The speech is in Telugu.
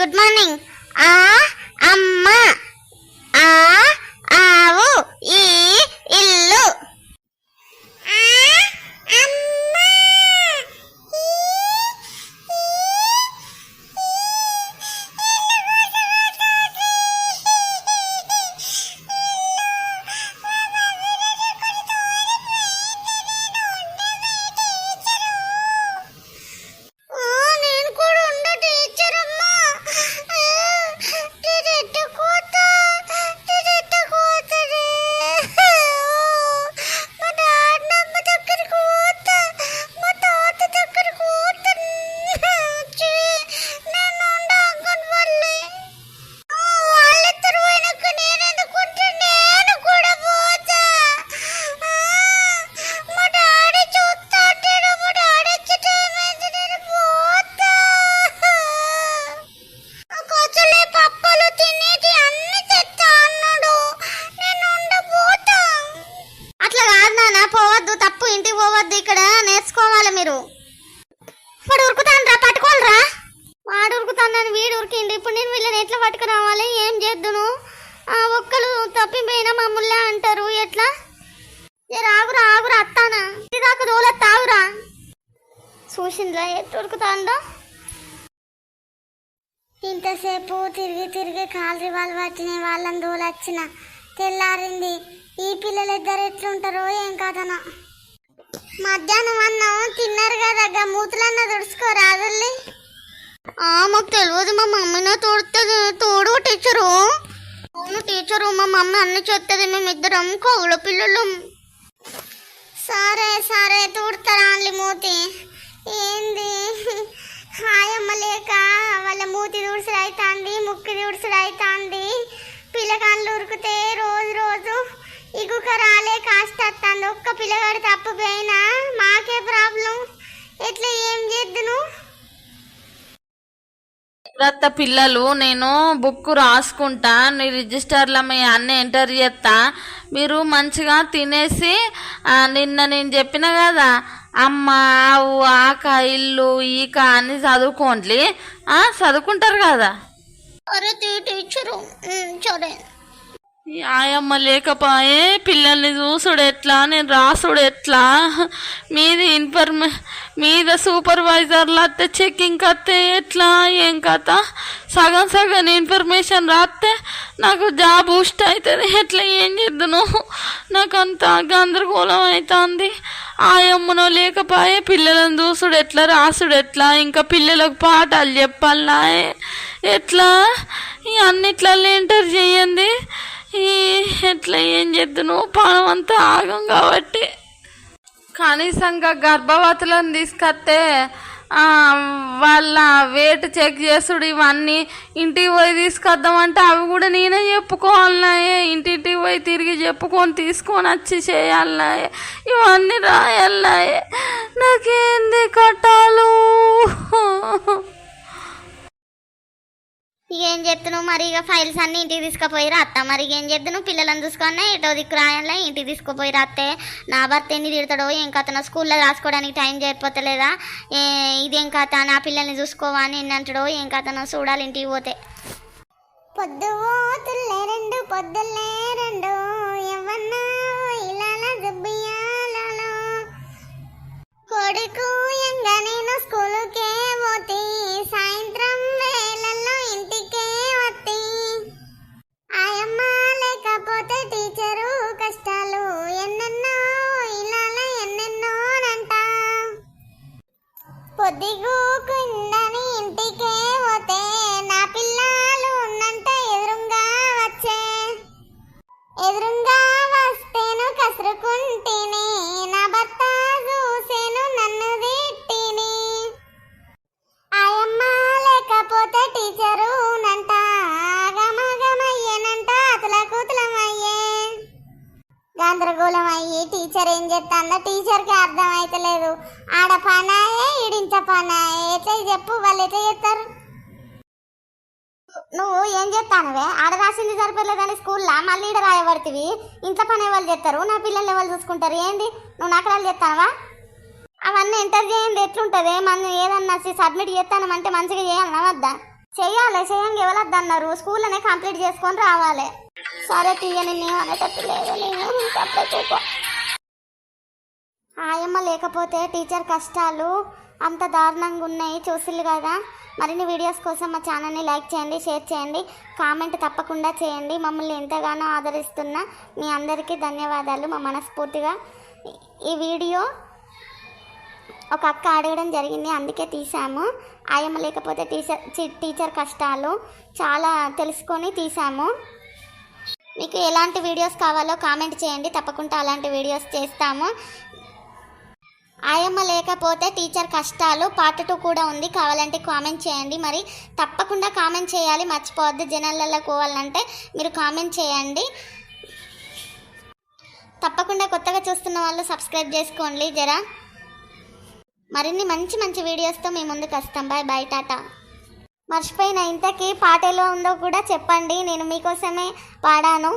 Good morning. ఆ అమ్మ. ఇంటికి ఇక్కడ నేర్చుకోవాలి మీరు. వాడు ఉరుకుతానరా పట్టుకోవాలరా. వాడు ఉరుకుతానని వీడు ఉరికింది ఇప్పుడు నేను వీళ్ళని ఎట్లా పట్టుకురావాలి? ఏం చేద్దును? ఆ ఒక్కలు తప్పిపోయినా మమ్మల్ని అంటారు. ఎట్లా? ఏ రాగురా ఆగురా అత్తానా? ఇది దాకా తాగురా చూసిందిరా ఎట్లా ఉరుకుతాండో? ఇంతసేపు తిరిగి తిరిగి కాలు వాళ్ళు పట్టిన వాళ్ళని దూలొచ్చిన తెల్లారింది. ఈ పిల్లలిద్దరు ఎట్లుంటారో ఏం కాదనా మధ్యాహ్నం అన్నం తిన్నారు కదా మూతులన్న తుడుచుకోరాదుల్లి మాకు తెలియదు మా మమ్మీనే తోడుతుంది. తోడు టీచరు. అవును టీచరు మా మమ్మీ అన్ని చెప్తుంది మేమిద్దరం కౌల పిల్లలు. సరే సరే తూడతారా అండి మూతి? ఏంది? హాయమ్మ లేక వాళ్ళ మూతి తుడుసుడు అవుతుంది ముక్కు తుడుసుడు అవుతుంది పిల్లకాన్లు ఉరికితే రోజు రోజు పిల్లగాడు తప్పిపోయినా మాకే ప్రాబ్లం. ఎట్లా ఏం చేద్దును జాగ్రత్త పిల్లలు నేను బుక్ రాసుకుంటా నీ రిజిస్టర్లో మీ అన్ని ఎంటర్ చేస్తా. మీరు మంచిగా తినేసి నిన్న నేను చెప్పిన కదా అమ్మ ఆవు ఆక ఇల్లు ఈక అని చదువుకోండి ఆ, చదువుకుంటారు కదా? సరే. ఆయమ్మ లేకపాయే పిల్లల్ని చూసుడు ఎట్లా? నేను రాసుడు ఎట్లా? మీది ఇన్ఫర్మే మీద సూపర్వైజర్లు అత్తే చెక్కింగ్ అత్తే ఎట్లా? ఏం కథ? సగం సగం ఇన్ఫర్మేషన్ రాస్తే నాకు జాబ్ బూస్ట్ అవుతుంది ఎట్లా ఏం చేద్దును నాకు అంత గందరగోళం అవుతుంది ఆయమ్మనో లేకపాయే పిల్లలను చూసుడు ఎట్లా? రాసుడు ఎట్లా? ఇంకా పిల్లలకు పాఠాలు చెప్పాలనా ఎట్లా? ఈ అన్నిట్లలో ఎంటర్ చేయ ఎట్లా ఏం చేద్దును పానం అంతా ఆగం కాబట్టి. కనీసంగా గర్భవతులను తీసుకొస్తే వాళ్ళ వెయిట్ చెక్ చేసుడు ఇవన్నీ ఇంటికి పోయి తీసుకొద్దామంటే అవి కూడా నేనే చెప్పుకోవాలన్నాయే ఇంటింటికి పోయి తిరిగి చెప్పుకొని తీసుకొని వచ్చి చేయాలన్నాయే ఇవన్నీ రాయాలన్నాయే నాకేంది కట్ ఇక మరి ఇక ఫైల్స్ అన్ని ఇంటికి తీసుకుపోయి రాత్తా మరి ఏం చేద్దును పిల్లలను చూసుకొని ఎటో దిక్కు రాయాలి ఇంటికి తీసుకుపోయి రాస్తే నా భర్త ఎన్ని తిడతాడో ఏం కథ స్కూల్లో రాసుకోవడానికి టైం చేయకపోతలేదా? ఏ ఇదేం కథ? నా పిల్లల్ని చూసుకోవా అని ఎన్ని అంటాడో ఏం కథనో చూడాలి ఇంటికి పోతే. పొద్దు పొద్దుగూకుండని ఇంటికే పోతే నా పిల్లలు ఉన్నంత ఎదురుగా వచ్చే. ఎదురుగా వస్తేను కసురుకుంటేనే గందరగోళం అయ్యి టీచర్ ఏం చెప్తాందో టీచర్కి అర్థం ఆడ పనాయే ఈడించ పనాయే. ఎట్లా చెప్పు వాళ్ళు ఎట్లా చెప్తారు నువ్వు ఏం చెప్తానవే ఆడ రాసింది సరిపోలేదని స్కూల్లో? మళ్ళీ ఈడ రాయబడుతుంది ఇంట్లో పని ఎవరు చేస్తారు నా పిల్లల్ని ఎవరు చూసుకుంటారు? ఏంది? నువ్వు నాకు వాళ్ళు చెప్తావా అవన్నీ ఎంటర్ చేయండి ఎట్లుంటుంది? మన ఏదన్నా సబ్మిట్ చేస్తానమంటే మంచిగా చేయాలన్నా వద్దా? చేయాలి చేయంగా ఎవరద్దు అన్నారు స్కూల్లోనే కంప్లీట్ చేసుకొని రావాలి. సరే తీయని నేను అనేటట్టు లేదు. నేను సప్లై కూకో ఆయమ్మ లేకపోతే టీచర్ కష్టాలు అంత దారుణంగా ఉన్నాయి. చూసిల్లు కదా. మరిన్ని వీడియోస్ కోసం మా ఛానల్ని లైక్ చేయండి షేర్ చేయండి. కామెంట్ తప్పకుండా చేయండి. మమ్మల్ని ఎంతగానో ఆదరిస్తున్న మీ అందరికీ ధన్యవాదాలు. మా మనస్ఫూర్తిగా ఈ- వీడియో ఒక అక్క అడగడం జరిగింది. అందుకే తీసాము ఆయమ్మ లేకపోతే టీచర్ టీచర్ కష్టాలు చాలా తెలుసుకొని తీసాము మీకు ఎలాంటి వీడియోస్ కావాలో కామెంట్ చేయండి. తప్పకుండా అలాంటి వీడియోస్ చేస్తాము. ఆయమ్మ లేకపోతే టీచర్ కష్టాలు పార్ట్ టూ కూడా ఉంది. కావాలంటే కామెంట్ చేయండి. మరి తప్పకుండా కామెంట్ చేయాలి. మర్చిపోవద్దు. జనాలలో పోవాలంటే మీరు కామెంట్ చేయండి. తప్పకుండా కొత్తగా చూస్తున్న వాళ్ళు సబ్స్క్రైబ్ చేసుకోండి. జరా మరిన్ని మంచి మంచి వీడియోస్తో మీ ముందుకు వస్తాం. Bye bye tata. మర్చిపోయిన ఇంతకీ పాట ఎలా ఉందో కూడా చెప్పండి. నేను మీకోసమే పాడాను.